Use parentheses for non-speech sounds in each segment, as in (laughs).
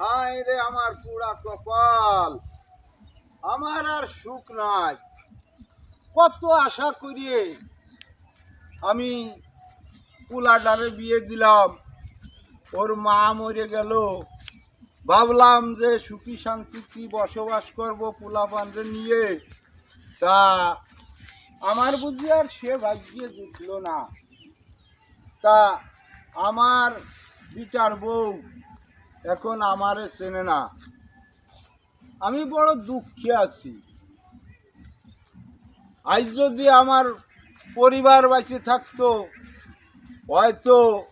হায় রে আমার পুরা কপাল। আমার আর সুখ নাই। কত আশা করিয়ে আমি পুলাডারে বিয়ে দিলাম। ওর মা মরে গেল। ভাবলাম যে সুখী শান্তিতে বসবাস করব পোলা পান্ডে নিয়ে। তা আমার বুঝি আর সে ভাগ্যে জুটল না। তা আমার বিটার বউ এখন আমারে চেনে না। আমি বড় দুঃখে আছি। আজ যদি আমার পরিবার বাঁচে থাকতো, হয়তো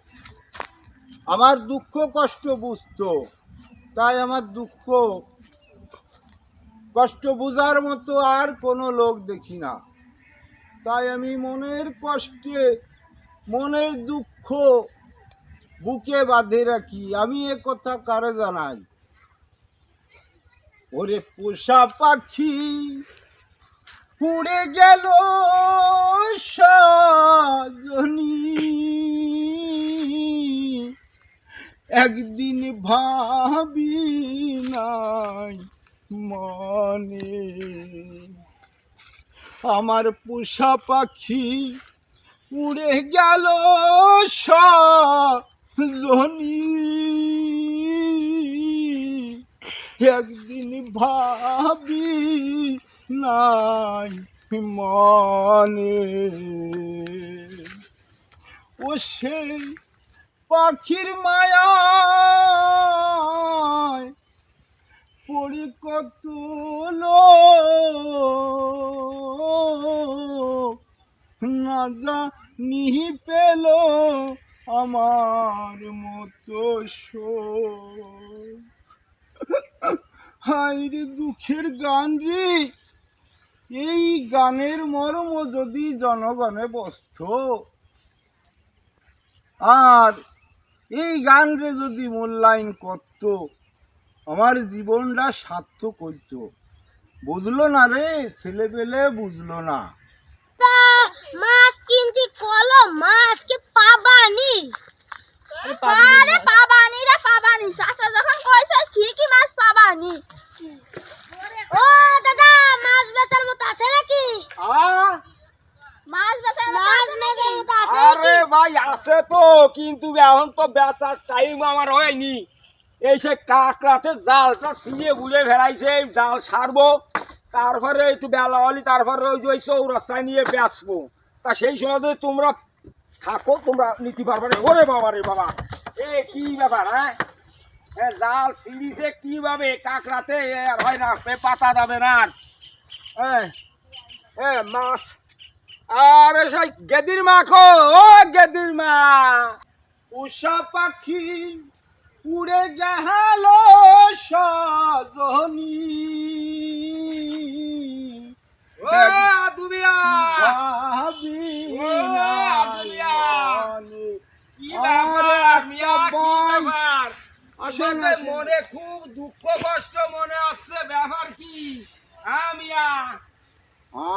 আমার দুঃখ কষ্ট বুঝতো। তাই আমার দুঃখ কষ্ট বোঝার মতো আর কোনো লোক দেখি না। তাই আমি মনের কষ্টে, মনের দুঃখ বুকে বাঁধে রাখি, আমি এ কথা কারে জানাই? ওরে পোষা পাখি উড়ে গেল একদিন ভাবি নাই মনে, আমার পোষা পাখি উড়ে গেল সজনী একদিন ভাবি নাই মনে। ও সেই পাখির মায়া পড়ি কত না জানি পেল আমার মতো হায় রে দুঃখের গান রে। এই গানের মর্ম যদি জনগণে বসত, আর এই গান রে যদি মূল্যায়ন করত, আমার জীবনটা সার্থক হইত। বুঝলো না রে? ছেলে পেলে বুঝলো না। কিনতে কলো মাছ কি পাবানি। আরে পাবানি রে পাবানি। চাচা যখন কইছে ঠিকই মাছ পাবানি। ও দাদা মাছ বেচার মতো আছে নাকি? মাছ বেচার মতো আছে আরে ভাই আছে তো কিন্তু এখন তো বেচার টাইম আমার হয়নি। এই সে কাকড়াতে জালটা ছিঁড়ে বুড়ে ফেলাইছে এই জাল সারবো তারপরে একটু বেলা হলি তারপরে ওই যে ওই চৌরাস্তায় নিয়ে বেচবো। তা সেই সময় তোমরা থাকো তোমরা নিতে পারবে না ওরে বাবা রে বাবা এ কি ব্যাপার হ্যাঁ? এ জাল ছিঁড়িছে কীভাবে? কাঁকড়াতে আর হয় না পাতা যাবে না। আর। এ, এ মাছ আরে সেই গেদির মা কো ও গেদির মা। উষা পাখি উড়ে গেল সজনী ও দুবিয়া ভাবি ও, দুলিয়া। নাই কি আরে ব্যাপার মিয়া কি বাবাই। ব্যাপার আসেন, তোমাদের আসেন। মনে খুব দুঃখ কষ্ট মনে আসছে ব্যাপার কি? হ্যাঁ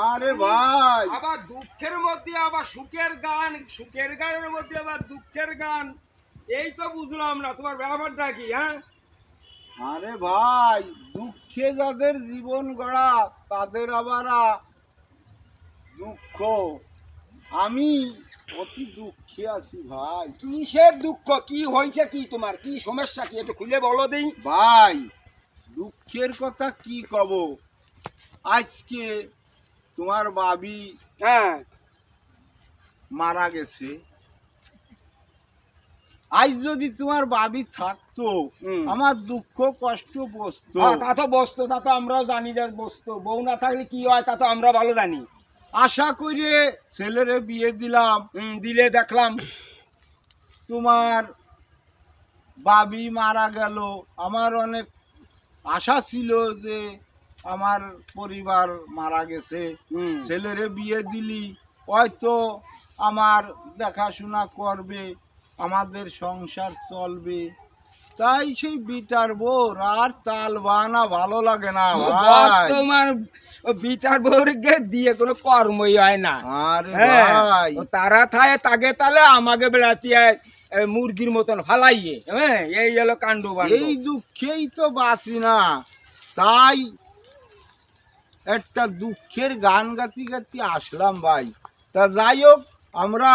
আরে ভাই। আবার দুঃখের মধ্যে আবার সুখের গান সুখের গানের মধ্যে আবার দুঃখের গান। এই তো বুঝলাম না তোমার ব্যাপারটা কি হ্যাঁ? আরে ভাই দুঃখে যাদের জীবন গড়া তাদের আবার দুঃখ। আমি অতি দুঃখে আছি ভাই। কিসের দুঃখ? কি হয়েছে কি তোমার? কি সমস্যা কি? একটু খুলে বলো দিই। ভাই দুঃখের কথা কি কব? আজকে তোমার বাবি হ্যাঁ। মারা গেছে। আজ যদি তোমার বাবি থাকতো আমার দুঃখ কষ্ট বসতো। হ্যাঁ, তা তো বসতো তা তো আমরাও জানি যে বসতো। বউ না থাকলে কি হয় তা তো আমরা ভালো জানি। আশা করে ছেলেরে বিয়ে দিলাম। দিলে দেখলাম। তোমার বাবি মারা গেল। আমার অনেক আশা ছিল যে আমার পরিবার মারা গেছে। ছেলেরে বিয়ে দিলি হয়তো আমার দেখাশোনা করবে। আমাদের সংসার চলবে। তাই সেই বিটার বোর আর তাল বানা ভালো লাগে না ভাই। তোমার বিটার বউরকে দিয়ে কোনো কর্মই হয় না। আরে হ্যাঁ, ভাই। তারা থায় তাকে তালে আমাকে বেড়াতে হয় মুরগির মতন ফালাইয়ে। হ্যাঁ এই হলো কাণ্ড এই দুঃখেই তো বাঁচি না। তাই একটা দুঃখের গান গাতি গাতি আসলাম ভাই। তা যাই হোক আমরা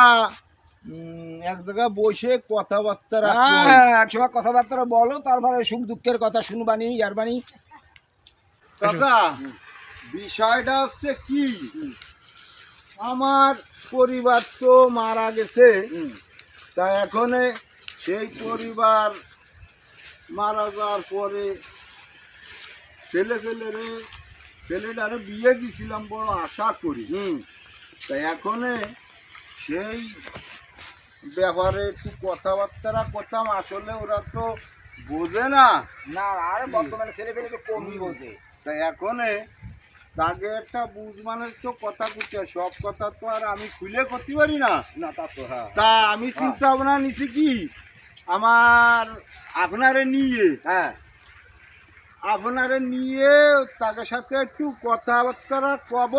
এক জায়গায় বসে কথাবার্তা হ্যাঁ একসময় কথাবার্তা বলো তারপরে সুখ দুঃখের কথা শুনবানি ইয়ারবানি। দাদা বিষয়টা হচ্ছে কি? আমার পরিবার তো মারা গেছে তা এখন সেই পরিবার মারা যাওয়ার পরে ছেলে ছেলেরে ছেলেটারে বিয়ে দিছিলাম বড় আশা করি। হুম। তা এখন সেই ব্যাপারে একটু কথাবার্তা করতাম আসলে ওরা তো বোঝে না। না আর বর্তমানে ছেলে পেলে তো কমই বোঝে। এখন তাকে একটা বুঝমানের তো কথা করতে সব কথা তো আর আমি খুলে করতে পারি না। না তা তো হ্যাঁ। তা আমি চিন্তা ভাবনা নিছি কি আমার আপনারে নিয়ে হ্যাঁ। আপনারে নিয়ে তাকে সাথে একটু কথাবার্তা কব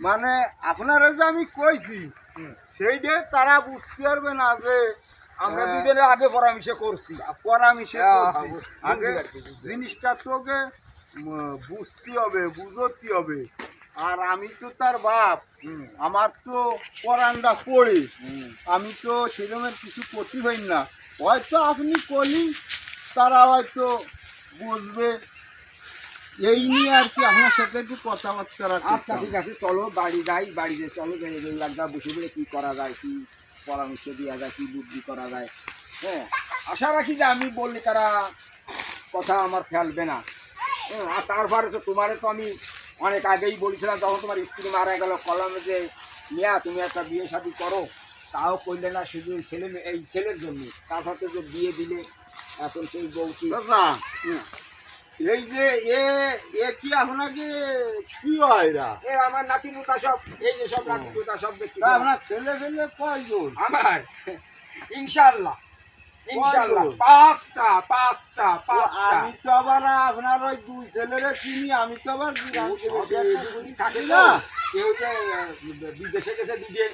মানে আপনারা যে আমি কইছি সেই যে তারা বুঝতে পারবে না যে আমরা হ্যাঁ। দুজনে আগে পরামর্শ করছি। পরামর্শে হ্যাঁ। হ্যাঁ, আগে জিনিসটা তোকে বুঝতে হবে বুঝতে হবে। আর আমি তো তার বাপ আমার তো পরানটা পড়ে। আমি তো সেরকমের কিছু করতে পারি না। হয়তো আপনি করলি তারা হয়তো বুঝবে। এই নিয়ে আর কি আপনার সাথে একটু কথাবার্তা আচ্ছা ঠিক আছে চলো বাড়ি যাই বাড়িতে চলো লাগা বসে বলে কি করা যায় কি পরামর্শ দেওয়া যায় কি বুদ্ধি করা যায়। হ্যাঁ আশা রাখি যে আমি বললে তারা কথা আমার ফেলবে না। হ্যাঁ আর তারপরে তো তোমারে তো আমি অনেক আগেই বলেছিলাম যখন তোমার স্ত্রী মারা গেল কলমে যে মিয়া তুমি একটা বিয়ে শাদি করো। তাও করলে না শুধু ছেলে মেয়ে- এই ছেলের জন্য। তারপর তো যে বিয়ে দিলে এখন সেই বউটি দাদা এই যে এ এ কি আপনাকে কি হয় এরা? এ আমার নাতি মুতা সব এই যে সব নাতি মুতা সব দেখতে তা আপনার ছেলে ফেলে কয়জন? আমার? ইনশাল্লাহ ইনশাল্লাহ পাঁচটা পাঁচটা পাঁচটা। আমি তো আবার আপনার ওই দুই ছেলেরে চিনি আমি তো আবার থেকে না। কেউ যে বিদেশে গেছে দিবে।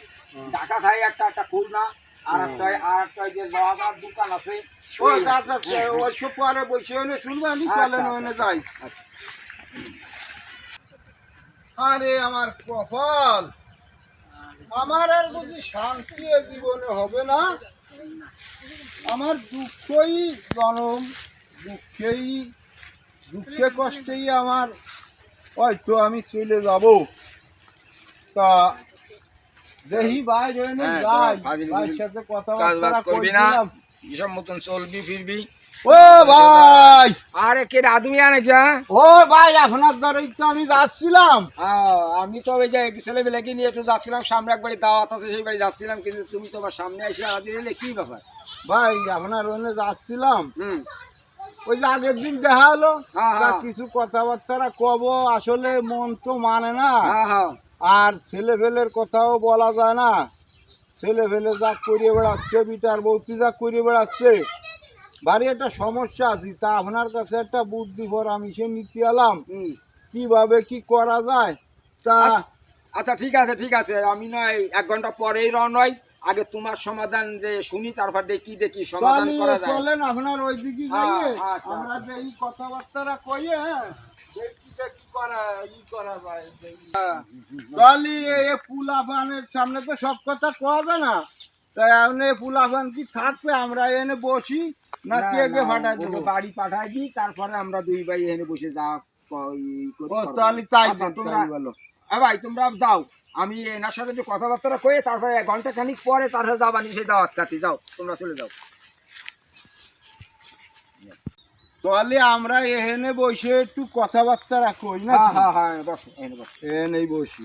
ঢাকা থাকে একটা একটা খুলনা। আর একটা আর একটা যে লোহাগার দোকান আছে ও দাদা ওইসব পরে বসে হলে শুনবেন আচ্ছা, আচ্ছা। যাই। আরে আমার কপাল আমার আর বুঝি শান্তি জীবনে হবে না? আমার দুঃখই জনম দুঃখেই দুঃখে কষ্টেই আমার হয়তো আমি চলে যাব। তা দেখি হ্যাঁ, যাই। তোমার ফাজিল ভাইয়ের কাজ বাজ করবি না। এসব মতন চলবি ফিরবি? ও ভাই! আরে কে আদমি আনে হ্যাঁ? ও ভাই আপনার দ্বারাই তো আমি যাচ্ছিলাম। আমি তো ওই যে নিয়ে একটু যাচ্ছিলাম সামনে একবারে দাওয়াত আছে সেই বাড়ি যাচ্ছিলাম কিন্তু তুমি তোমার সামনে এসে হাজির হলে কি ব্যাপার? ভাই আপনার ওখানে যাচ্ছিলাম। হুম। ওই যে আগের দিন দেখা হলো হ্যাঁ, হ্যাঁ। কিছু কথাবার্তা কব আসলে মন তো মানে না। হ্যাঁ হ্যাঁ। আর ছেলে ফেলের কথাও বলা যায় না। ছেলে ফেলে যা করিয়ে বেড়াচ্ছে বিটার বৌতি যা করিয়ে বেড়াচ্ছে। ভারী একটা সমস্যা আছে। তা আপনার কাছে একটা বুদ্ধি পরামর্শ নিতে এলাম। কীভাবে কি করা যায়? তা আচ্ছা ঠিক আছে ঠিক আছে। আমি নয় এক ঘণ্টা পরেই রওনা হই। আগে তোমার সমাধান যে শুনি তারপর দেখি দেখি সমাধান করা যায়। চলেন আপনার ওই দিকে হ্যাঁ, যাইয়ে। আচ্ছা, আমরা যে এই কথাবার্তা কইয়ে হ্যাঁ পুলাফানের সামনে তো সব কথা কওয়া যায় না তাই এনে পুলাফান কি থাকবে? আমরা এনে বসি না কে দেবো? বাড়ি পাঠাই দিই তারপরে আমরা দুই ভাই এখানে বসে যা ক- ই করি ও করব। তাহলে তাই আচ্ছা, তোমরা ভাই তোমরা যাও। আমি এনার সাথে কথাবার্তা কয়ে তারপরে এক ঘণ্টা খানিক পরে তারপরে যাবানি সেই দাওয়াত যাও তোমরা চলে যাও। তাহলে আমরা এখানে বসে একটু কথাবার্তা কই না হ্যাঁ হ্যাঁ হ্যাঁ বসো এখানে বসি।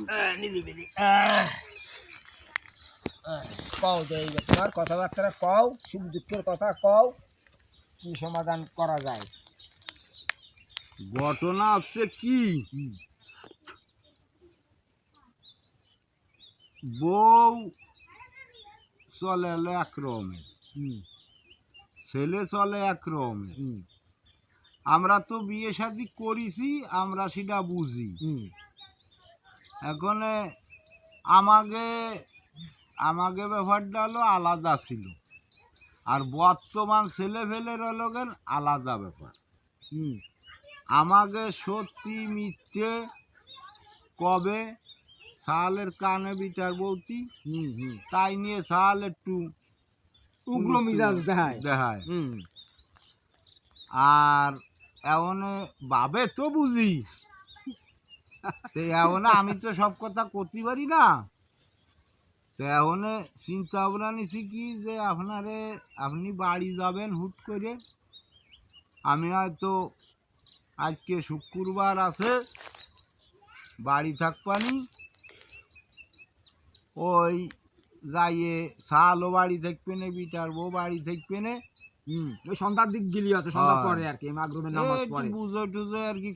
কও যে এই তোমার কথাবার্তা কও সুখ দুঃখের কথা কও কি সমাধান করা যায়? ঘটনা হচ্ছে কি? বউ চলে হলো এক রকমের। ছেলে চলে এক রকমের। আমরা তো বিয়ে শাদি করেছি আমরা সেটা বুঝি। এখন আমাকে আমাকে ব্যাপারটা হলো আলাদা ছিল। আর বর্তমান ছেলে ফেলের লগেন আলাদা ব্যাপার। হুম। আমাকে সত্যি মিথ্যে কবে সালের কানে বিটার বৌতি হুম হুম। তাই নিয়ে সাল একটু উগ্র মিজাজ দেখায়। দেখায়। হুম। আর এমনে বাবে তো বুঝি। তো এমনে আমি তো সব কথা করতে পারি না। তো চিন্তা ভাবনা নিছি কি যে আপনারে, আপনি বাড়ি যাবেন হুট করে। আমি হয়তো আজকে শুক্রবার আছে, বাড়ি থাকবানি ওই যাইয়ে শালও বাড়ি থাকবে না বিটার বউ বাড়ি থাকবে না। হুম ওই সন্ধ্যার দিক গেলি আছে সন্ধ্যার হ্যাঁ। পরে আর কি মাগরুবের নামাজ পরে বুঝো টুঝো আর কি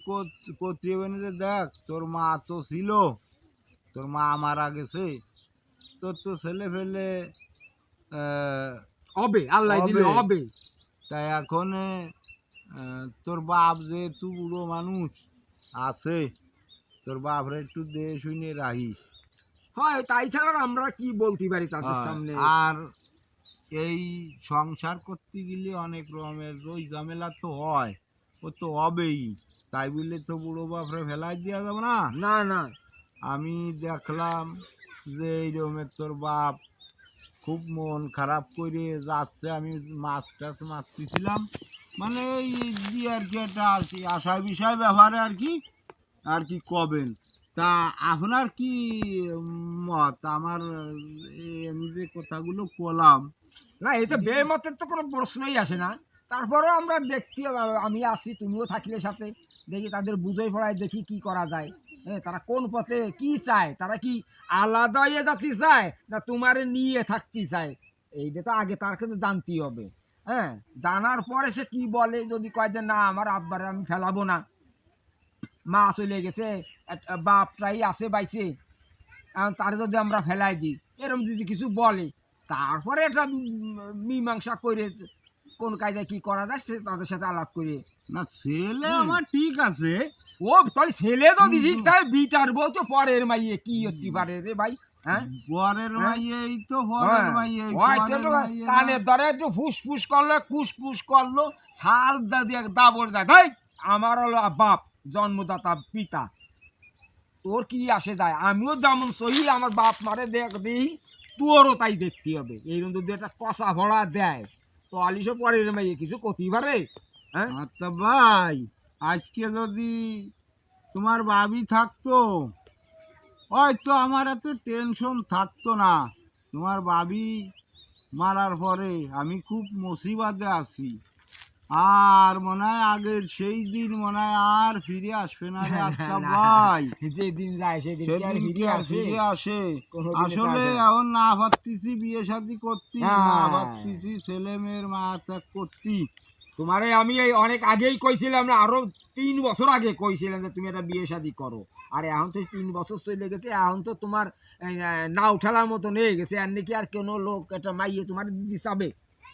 করতে হবে না দেখ তোর মা তো ছিল তোর মা মারা গেছে তোর তো ছেলে ফেলে হবে আল্লাহ দিলে হবে। তাই এখন তোর বাপ যে তুই বুড়ো মানুষ আছে তোর বাপরে একটু দে শুনে রাখিস হয় তাই ছাড়া আমরা কি বলতে পারি তাদের হ্যাঁ, সামনে আর এই সংসার করতে গেলে অনেক রকমের ওই ঝামেলা তো হয় ও তো হবেই। তাই বলে তো বুড়ো বাপরে ফেলাই দেওয়া যাবে না? না না। আমি দেখলাম যে এই রকমের তোর বাপ খুব মন খারাপ করে যাচ্ছে আমি মাছ টাছ মারতেছিলাম। মানে এই আর কি একটা আশি- আশা বিষয় ব্যাপারে আর কি আর কি কবেন? তা আপনার কি মত? আমার যে কথাগুলো কলাম না তো বেমতের তো কোনো প্রশ্নই আসে না। তারপরেও আমরা দেখতে আমি আসি, তুমিও থাকলে সাথে। দেখি তাদের বুঝে পড়ায় দেখি কি করা যায়। হ্যাঁ তারা কোন পথে কি চায়? তারা কি আলাদা হয়ে যাতে চায় না তোমারে নিয়ে থাকতে চায়? এইটা তো আগে তার কাছে জানতেই হবে। হ্যাঁ জানার পরে সে কি বলে, যদি কয় যে না, আমার আব্বারে আমি ফেলাবো না। মা চলে গেছে একটা বাপটাই আছে বাইছে। তার যদি আমরা ফেলাই দিই এরকম যদি কিছু বলে তারপরে এটা মীমাংসা করে কোন কায়দায় কি করা যায় সে তাদের সাথে আলাপ করে। না ছেলে আমার ঠিক আছে। ও তাহলে ছেলে তো দিদি তাই বিটার বউ তো পরের মাইয়ে কি হতে পারে রে ভাই হ্যাঁ? পরের হ্যাঁ? হ্যাঁ। কানের দ্বারা একটু ফুসফুস করল কুসকুস করল দিয়ে দাবর দেয় আমার হলো বাপ। জন্মদাতা পিতা। তোর কি আসে যায়? আমিও যেমন সহি আমার বাপ মারে দেখ দিই তোরও তাই দেখতে হবে। এই যদি একটা কষা ভরা দেয়, তো আলিশও পরের মেয়ে কিছু করতেই পারে হ্যাঁ? আচ্ছা ভাই, আজকে যদি তোমার বাবি থাকতো হয়তো আমার এত টেনশন থাকতো না। তোমার বাবি মারার পরে আমি খুব মুসিবাদে আছি। আর মনে হয় আগের সেই দিন মনে হয় আর ফিরে আসবে না রে (laughs) না। ভাই যেদিন যায় সেদিন কি আর ফিরে আসে? আসলে এখন না ভাবতেছি বিয়ে শাদি করতি না হ্যাঁ। ভাবতেছি ছেলে মেয়ের মা ত্যাগ করতি তোমারে আমি এই অনেক আগেই কইছিলাম না আরও তিন বছর আগে কইছিলাম যে তুমি একটা বিয়ে শাদি করো আর এখন তো তিন বছর চলে গেছে এখন তো তোমার না উঠালার মতো নিয়ে গেছে আর নাকি আর কোনো লোক একটা মাইয়ে তোমার দিদি চাবে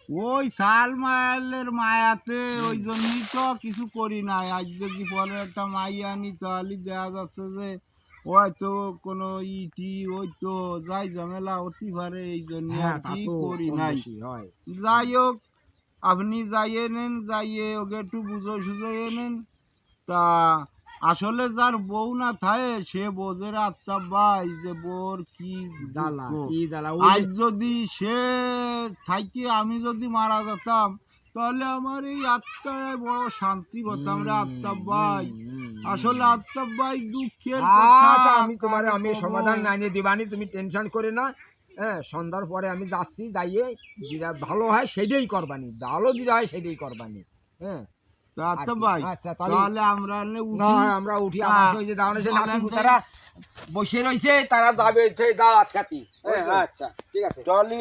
ওই শাল মায়ালের মায়াতে ওই জন্যই তো কিছু করি নাই। আজ যদি পরে একটা মাইয়া আনি তাহলে দেখা যাচ্ছে যে হয়তো কোনো ইটি ওই তো যাই ঝামেলা হতে পারে এই জন্য হ্যাঁ কি করি নাই। যাই হোক আপনি যাইয়ে নেন যাইয়ে ওকে একটু বুঝো সুঝিয়ে নেন। তা আসলে যার বউ না থাকে সে বোঝের আত্মা ভাই যে বোর কি জ্বালা কি জ্বালা আজ যদি সে থাকি আমি যদি মারা যেতাম তাহলে আমার এই আত্মায় বড় শান্তি পেতাম রে আত্মা ভাই আসলে আত্মা ভাই দুঃখের কথা আমি তোমার আমি? সমাধান নাইনে দিবানি তুমি টেনশন করে না। হ্যাঁ সন্ধ্যার পরে আমি যাচ্ছি যাইয়ে যেটা ভালো হয় সেটাই করবানি ভালো যেটা হয় সেটাই করবানি। হ্যাঁ তা? ভাই আচ্ছা তাহলে তাহলে আমরা নে উঠি। না আমরা উঠি আমার যে দাঁড়ানো সে বলেন নাতি যে- তারা বসে রয়েছে তারা যাবে খাতি। আচ্ছা ঠিক আছে। তাহলে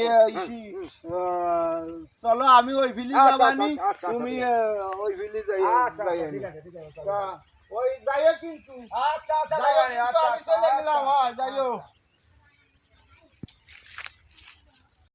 চলো আমি ওই আচ্ছা, যাবানি আচ্ছা, আচ্ছা, তুমি আচ্ছা, ওই ফিলি যাই আচ্ছা আচ্ছা, ওই যাইও কিন্তু। আচ্ছা আচ্ছা যাইও আচ্ছা আমি চলে আচ্ছা, গেলাম আচ্ছা। হ্যাঁ যাইও।